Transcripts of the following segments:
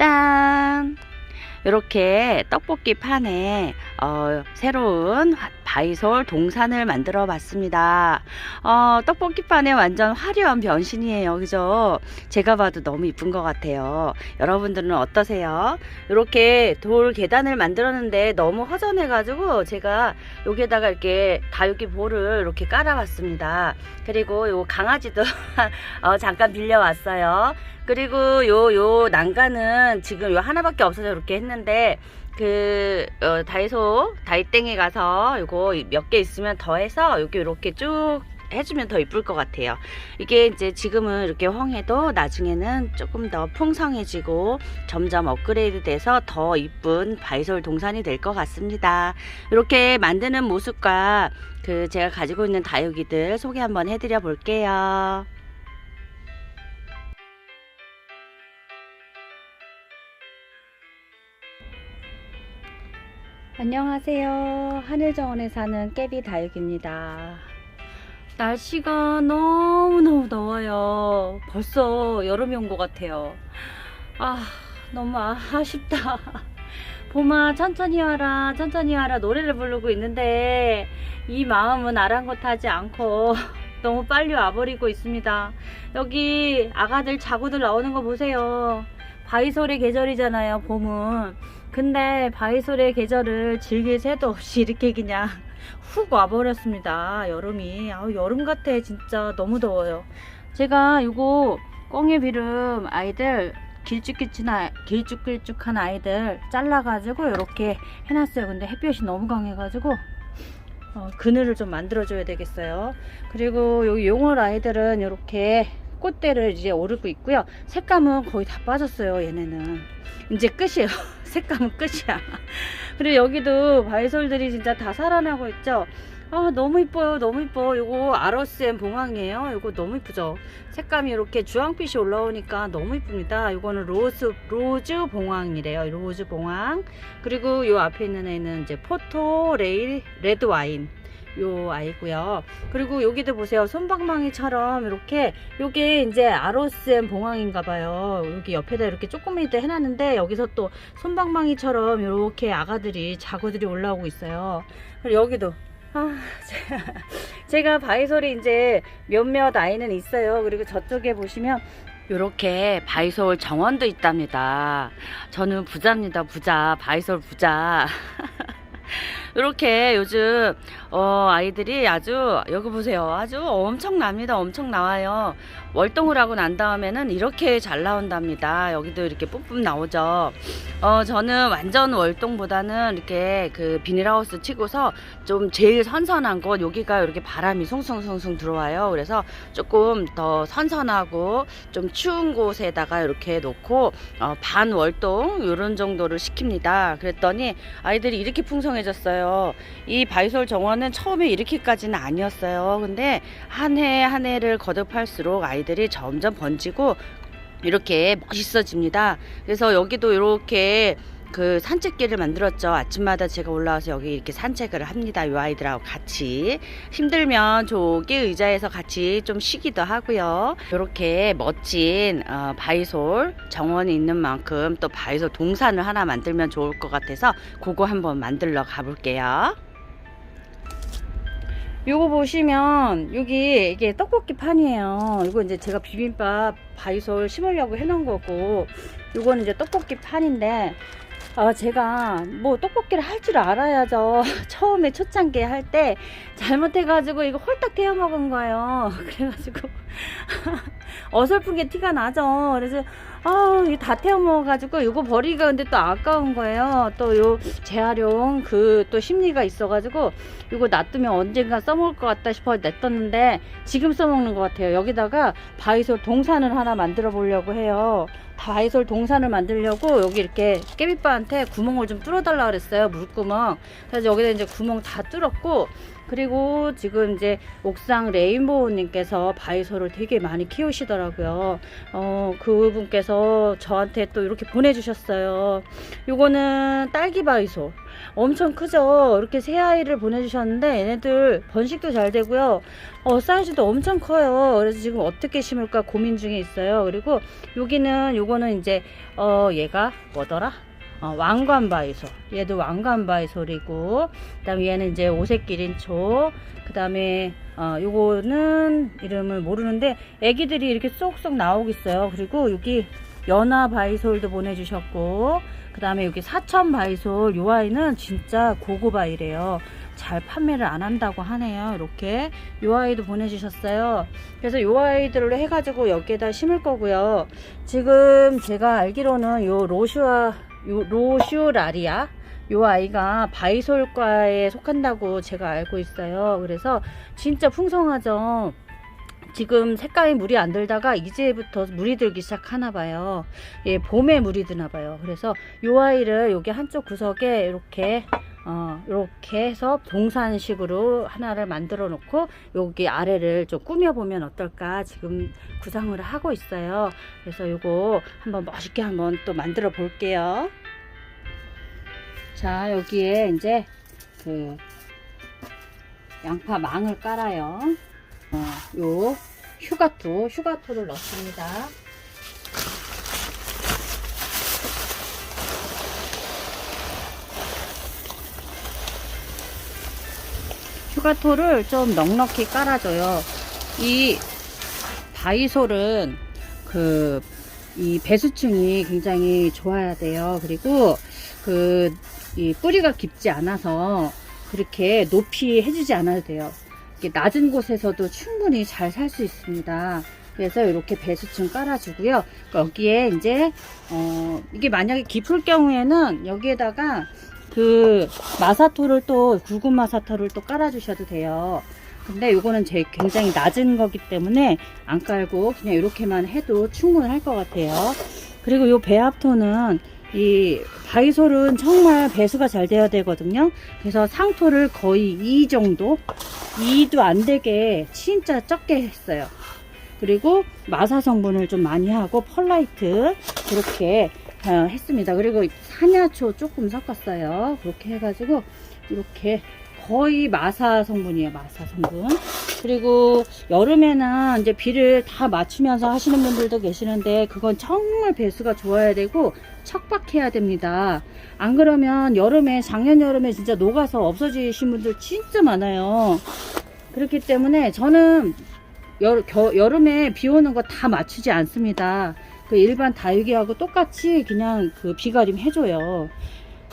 짠! 이렇게 떡볶이 판에 어, 새로운 화- 바이솔 동산을 만들어 봤습니다. 어, 떡볶이 판에 완전 화려한 변신이에요. 그죠? 제가 봐도 너무 이쁜 것 같아요. 여러분들은 어떠세요? 이렇게 돌 계단을 만들었는데 너무 허전해가지고 제가 여기에다가 이렇게 다육이 볼을 이렇게 깔아봤습니다. 그리고 요 강아지도 어, 잠깐 빌려왔어요. 그리고 요, 요 난간은 지금 요 하나밖에 없어서 이렇게 했는데, 그, 어, 다이소, 다이땡에 가서 요거 몇 개 있으면 더 해서 여기 이렇게 쭉 해주면 더 이쁠 것 같아요. 이게 이제 지금은 이렇게 헝해도 나중에는 조금 더 풍성해지고 점점 업그레이드 돼서 더 이쁜 바이솔 동산이 될 것 같습니다. 이렇게 만드는 모습과 그 제가 가지고 있는 다육이들 소개 한번 해드려 볼게요. 안녕하세요. 하늘정원에 사는 깨비 다육입니다. 날씨가 너무너무 더워요. 벌써 여름이 온 것 같아요. 아, 너무 아- 아쉽다. 봄아, 천천히 와라, 천천히 와라 노래를 부르고 있는데, 이 마음은 아랑곳하지 않고, 너무 빨리 와버리고 있습니다. 여기 아가들 자구들 나오는 거 보세요. 바이솔의 계절이잖아요, 봄은. 근데 바이솔의 계절을 즐길 새도 없이 이렇게 그냥 훅 와버렸습니다. 여름이. 아우, 여름 같아. 진짜 너무 더워요. 제가 요거 꽁의 비름 아이들 길쭉길쭉한, 길쭉길쭉한 아이들 잘라가지고 이렇게 해놨어요. 근데 햇볕이 너무 강해가지고 어, 그늘을 좀 만들어줘야 되겠어요. 그리고 여기 용월 아이들은 이렇게 꽃대를 이제 오르고 있고요. 색감은 거의 다 빠졌어요. 얘네는 이제 끝이에요. 색감은 끝이야. 그리고 여기도 바이솔들이 진짜 다 살아나고 있죠. 아 너무 이뻐요 너무 이뻐. 요거 아로스앤 봉황이에요. 요거 너무 이쁘죠? 색감이 이렇게 주황빛이 올라오니까 너무 이쁩니다. 요거는 로즈 로즈 봉황이래요. 로즈 봉황. 그리고 요 앞에 있는 애는 이제 포토 레일 레드 와인 요 아이고요 그리고 여기도 보세요 손방망이처럼 이렇게 요게 이제 아로스앤 봉황인가 봐요 여기 옆에다 이렇게 조그매도 해놨는데 여기서 또 손방망이처럼 이렇게 아가들이 자구들이 올라오고 있어요 그리고 여기도 아, 제가 바이솔이 이제 몇몇 아이는 있어요. 그리고 저쪽에 보시면 이렇게 바이솔 정원도 있답니다. 저는 부자입니다. 부자. 바이솔 부자. 이렇게 요즘 어, 아이들이 아주 여기 보세요. 아주 엄청납니다. 엄청 나와요. 월동을 하고 난 다음에는 이렇게 잘 나온답니다. 여기도 이렇게 뿜뿜 나오죠. 어, 저는 완전 월동보다는 이렇게 그 비닐하우스 치고서 좀 제일 선선한 곳 여기가 이렇게 바람이 숭숭숭숭 들어와요. 그래서 조금 더 선선하고 좀 추운 곳에다가 이렇게 놓고 어, 반 월동 이런 정도를 시킵니다. 그랬더니 아이들이 이렇게 풍성해졌어요. 이 바이솔 정원은 처음에 이렇게까지는 아니었어요. 근데 한 해 한 해를 거듭할수록 아이들이 점점 번지고 이렇게 멋있어집니다. 그래서 여기도 이렇게 그 산책길을 만들었죠. 아침마다 제가 올라와서 여기 이렇게 산책을 합니다. 이 아이들하고 같이. 힘들면 저기 의자에서 같이 좀 쉬기도 하고요. 이렇게 멋진 어, 바이솔 정원이 있는 만큼 또 바이솔 동산을 하나 만들면 좋을 것 같아서 그거 한번 만들러 가볼게요. 요거 보시면 여기 이게 떡볶이 판이에요. 이거 이제 제가 비빔밥 바이솔 심으려고 해놓은 거고 요거는 이제 떡볶이 판인데 아 제가 뭐 떡볶이를 할 줄 알아야죠. 처음에 초창기에 할때 잘못해가지고 이거 홀딱 태워 먹은 거예요. 그래가지고 어설픈 게 티가 나죠. 그래서 아, 이거 다 태워 먹어가지고 이거 버리기가 근데 또 아까운 거예요. 또 요 재활용 그 또 심리가 있어가지고 이거 놔두면 언젠가 써먹을 것 같다 싶어 냈었는데 지금 써먹는 것 같아요. 여기다가 바이솔 동산을 하나 만들어 보려고 해요. 바이솔 동산을 만들려고 여기 이렇게 깨비바한테 구멍을 좀 뚫어달라 그랬어요. 물구멍. 그래서 여기다 이제 구멍 다 뚫었고 그리고 지금 이제 옥상 레인보우님께서 바이소를 되게 많이 키우시더라고요. 어, 그분께서 저한테 또 이렇게 보내주셨어요. 요거는 딸기 바이소. 엄청 크죠? 이렇게 새 아이를 보내주셨는데 얘네들 번식도 잘 되고요. 어, 사이즈도 엄청 커요. 그래서 지금 어떻게 심을까 고민 중에 있어요. 그리고 여기는 요거는 이제 어, 얘가 뭐더라? 어, 왕관바이소. 얘도 왕관바이솔이고, 그 다음에 얘는 이제 오색기린초, 그 다음에, 어, 요거는 이름을 모르는데, 애기들이 이렇게 쏙쏙 나오고 있어요. 그리고 여기 연화바이솔도 보내주셨고, 그 다음에 여기 사천바이솔, 요 아이는 진짜 고고바이래요. 잘 판매를 안 한다고 하네요. 이렇게. 요 아이도 보내주셨어요. 그래서 요 아이들로 해가지고 여기에다 심을 거고요. 지금 제가 알기로는 요 로슈아, 요 로슈라리아 요 아이가 바이솔과에 속한다고 제가 알고 있어요. 그래서 진짜 풍성하죠. 지금 색감이 물이 안 들다가 이제부터 물이 들기 시작하나 봐요. 예, 봄에 물이 드나 봐요. 그래서 요 아이를 여기 한쪽 구석에 이렇게 어, 이렇게 해서 동산식으로 하나를 만들어 놓고 여기 아래를 좀 꾸며 보면 어떨까 지금 구상을 하고 있어요. 그래서 요거 한번 멋있게 한번 또 만들어 볼게요. 자, 여기에 이제 그 양파 망을 깔아요. 어, 요 휴가토, 휴가토를 넣습니다. 휴가토를 좀 넉넉히 깔아줘요. 이 바이솔은 그 이 배수층이 굉장히 좋아야 돼요. 그리고 그 이 뿌리가 깊지 않아서 그렇게 높이 해주지 않아도 돼요. 낮은 곳에서도 충분히 잘 살 수 있습니다. 그래서 이렇게 배수층 깔아주고요. 여기에 이제 어 이게 만약에 깊을 경우에는 여기에다가 그 마사토를 또 굵은 마사토를 또 깔아 주셔도 돼요. 근데 요거는 제 굉장히 낮은 거기 때문에 안 깔고 그냥 이렇게만 해도 충분할 것 같아요. 그리고 요 배합토는 이 바이솔은 정말 배수가 잘 돼야 되거든요. 그래서 상토를 거의 2 정도, 2도 안 되게 진짜 적게 했어요. 그리고 마사 성분을 좀 많이 하고 펄라이트 그렇게 어, 했습니다. 그리고 산야초 조금 섞었어요. 그렇게 해가지고 이렇게 거의 마사 성분이에요. 마사 성분. 그리고 여름에는 이제 비를 다 맞추면서 하시는 분들도 계시는데 그건 정말 배수가 좋아야 되고 척박해야 됩니다. 안 그러면 여름에 작년 여름에 진짜 녹아서 없어지신 분들 진짜 많아요. 그렇기 때문에 저는 여, 겨, 여름에 비 오는 거 다 맞추지 않습니다. 그 일반 다육이하고 똑같이 그냥 그 비가림 해줘요.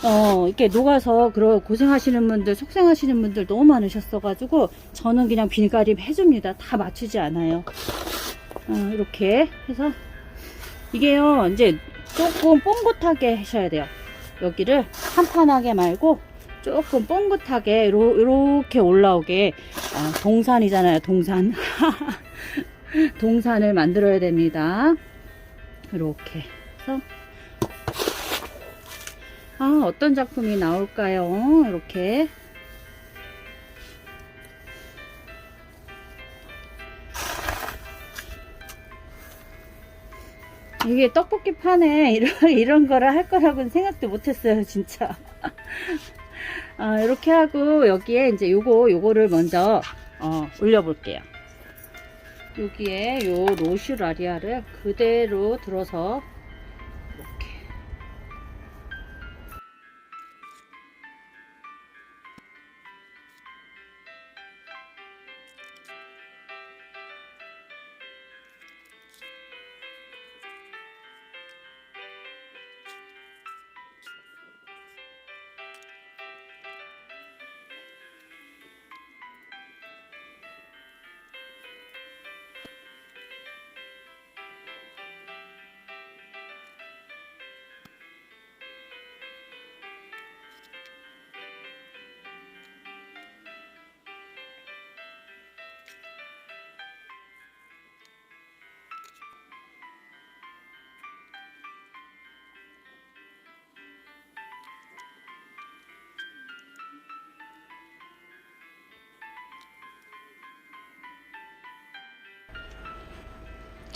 어, 이렇게 녹아서 그러 고생하시는 분들, 속상하시는 분들 너무 많으셨어가지고 저는 그냥 비가림 해줍니다. 다 맞추지 않아요. 어, 이렇게 해서 이게요, 이제 조금 뽕긋하게 하셔야 돼요. 여기를 한판하게 말고 조금 뽕긋하게 이렇게 올라오게 아, 동산이잖아요 동산 동산을 만들어야 됩니다 이렇게 해서. 아 어떤 작품이 나올까요? 이렇게. 이게 떡볶이 판에 이런, 이런 거를 할 거라고는 생각도 못했어요 진짜. 어, 이렇게 하고 여기에 이제 요거 요거를 먼저 어, 올려 볼게요 여기에 요 로슈라리아를 그대로 들어서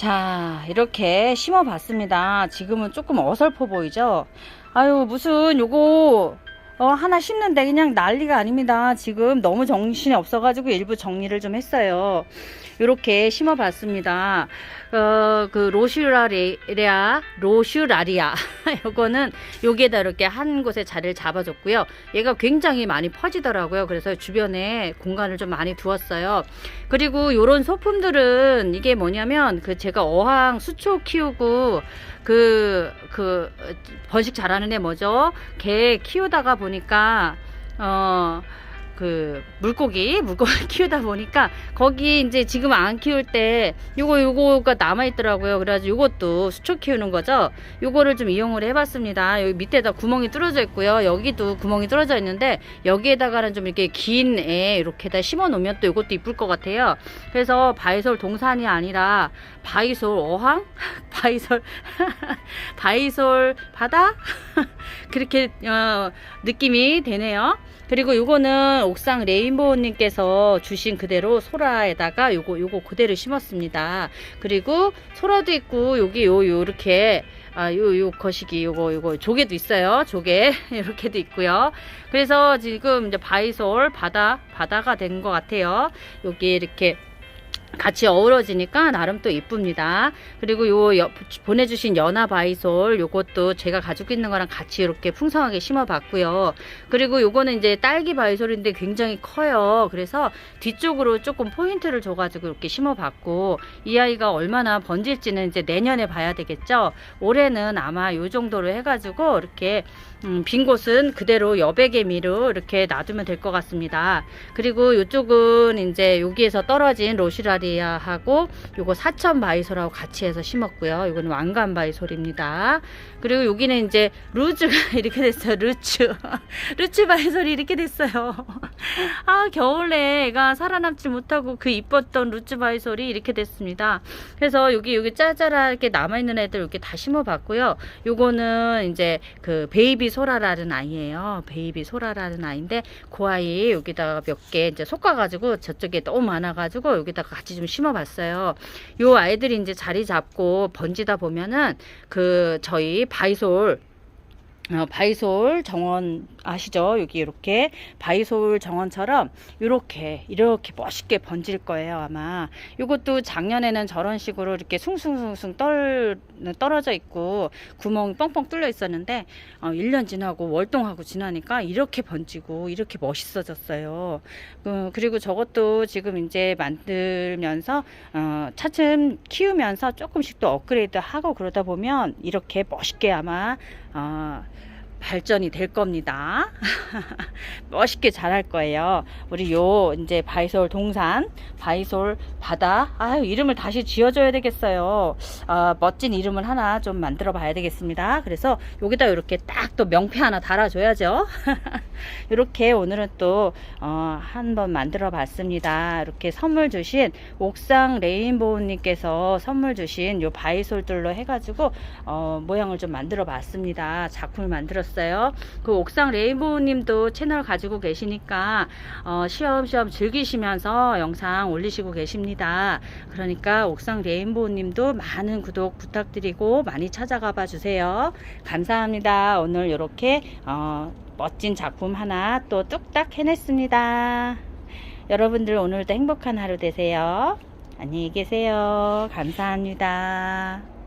자, 이렇게 심어 봤습니다. 지금은 조금 어설퍼 보이죠? 아유, 무슨 요거, 어, 하나 심는데 그냥 난리가 아닙니다. 지금 너무 정신이 없어 가지고 일부 정리를 좀 했어요. 이렇게 심어봤습니다. 어, 그 로슈라리아, 로슈라리아. 요거는 여기에다 이렇게 한 곳에 자리를 잡아줬고요. 얘가 굉장히 많이 퍼지더라고요. 그래서 주변에 공간을 좀 많이 두었어요. 그리고 요런 소품들은 이게 뭐냐면 그 제가 어항 수초 키우고 그, 그, 번식 잘하는 애 뭐죠? 개 키우다가 보니까, 어, 그 물고기 물고기 키우다 보니까 거기 이제 지금 안 키울 때 요거 요거가 남아 있더라고요. 그래가지고 요것도 수초 키우는 거죠. 요거를 좀 이용을 해봤습니다. 여기 밑에다 구멍이 뚫어져 있고요. 여기도 구멍이 뚫어져 있는데 여기에다가는 좀 이렇게 긴 애 이렇게다 심어 놓으면 또 요것도 이쁠 것 같아요. 그래서 바이솔 동산이 아니라 바이솔 어항? 바이솔 바이솔 바다? 그렇게 어, 느낌이 되네요. 그리고 요거는 옥상 레인보우님께서 주신 그대로 소라에다가 요거 요거 그대로 심었습니다. 그리고 소라도 있고 여기 요 요렇게 아 요 요 거시기 요거 요거 조개도 있어요. 조개 이렇게도 있고요. 그래서 지금 이제 바이솔 바다 바다가 된 것 같아요. 여기 이렇게 같이 어우러지니까 나름 또 이쁩니다. 그리고 요 여- 보내주신 연화 바이솔 요것도 제가 가지고 있는 거랑 같이 이렇게 풍성하게 심어봤고요. 그리고 요거는 이제 딸기 바이솔인데 굉장히 커요. 그래서 뒤쪽으로 조금 포인트를 줘가지고 이렇게 심어봤고 이 아이가 얼마나 번질지는 이제 내년에 봐야 되겠죠. 올해는 아마 요 정도로 해가지고 이렇게 음, 빈 곳은 그대로 여백개미로 이렇게 놔두면 될 것 같습니다. 그리고 이쪽은 이제 여기에서 떨어진 로시라리아하고 요거 사천 바이솔하고 같이 해서 심었고요. 이거는 왕관 바이솔입니다. 그리고 여기는 이제 루즈가 이렇게 됐어요. 루츠. 루츠 바이솔이 이렇게 됐어요. 아, 겨울에 애가 살아남지 못하고 그 이뻤던 루츠 바이솔이 이렇게 됐습니다. 그래서 여기 여기 짜잘하게 남아있는 애들 이렇게 다 심어봤고요. 요거는 이제 그 베이비 소라라는 아이예요. 베이비 소라라는 아이인데 그 아이 여기다가 몇 개 이제 솎아가지고 저쪽에 너무 많아가지고 여기다가 같이 좀 심어봤어요. 요 아이들이 이제 자리 잡고 번지다 보면은 그 저희 바이솔 어, 바이솔 정원 아시죠? 여기 이렇게 바이솔 정원처럼 이렇게 이렇게 멋있게 번질 거예요 아마. 이것도 작년에는 저런 식으로 이렇게 숭숭숭숭 떨 떨어져 있고 구멍이 뻥뻥 뚫려 있었는데 어, 1년 지나고 월동하고 지나니까 이렇게 번지고 이렇게 멋있어졌어요. 어, 그리고 저것도 지금 이제 만들면서 어, 차츰 키우면서 조금씩 또 업그레이드 하고 그러다 보면 이렇게 멋있게 아마 어, 발전이 될 겁니다. 멋있게 자랄 거예요. 우리 요 이제 바이솔 동산, 바이솔 바다. 아유 이름을 다시 지어줘야 되겠어요. 아, 멋진 이름을 하나 좀 만들어 봐야 되겠습니다. 그래서 여기다 이렇게 딱 또 명패 하나 달아줘야죠. 이렇게 오늘은 또 어, 한번 만들어 봤습니다. 이렇게 선물 주신 옥상 레인보우님께서 선물 주신 요 바이솔들로 해가지고 어, 모양을 좀 만들어 봤습니다. 작품을 만들었 어요. 그 옥상 레인보우님도 채널 가지고 계시니까 어, 시험시험 즐기시면서 영상 올리시고 계십니다. 그러니까 옥상 레인보우님도 많은 구독 부탁드리고 많이 찾아가 봐 주세요. 감사합니다. 오늘 이렇게 어, 멋진 작품 하나 또 뚝딱 해냈습니다. 여러분들 오늘도 행복한 하루 되세요. 안녕히 계세요. 감사합니다.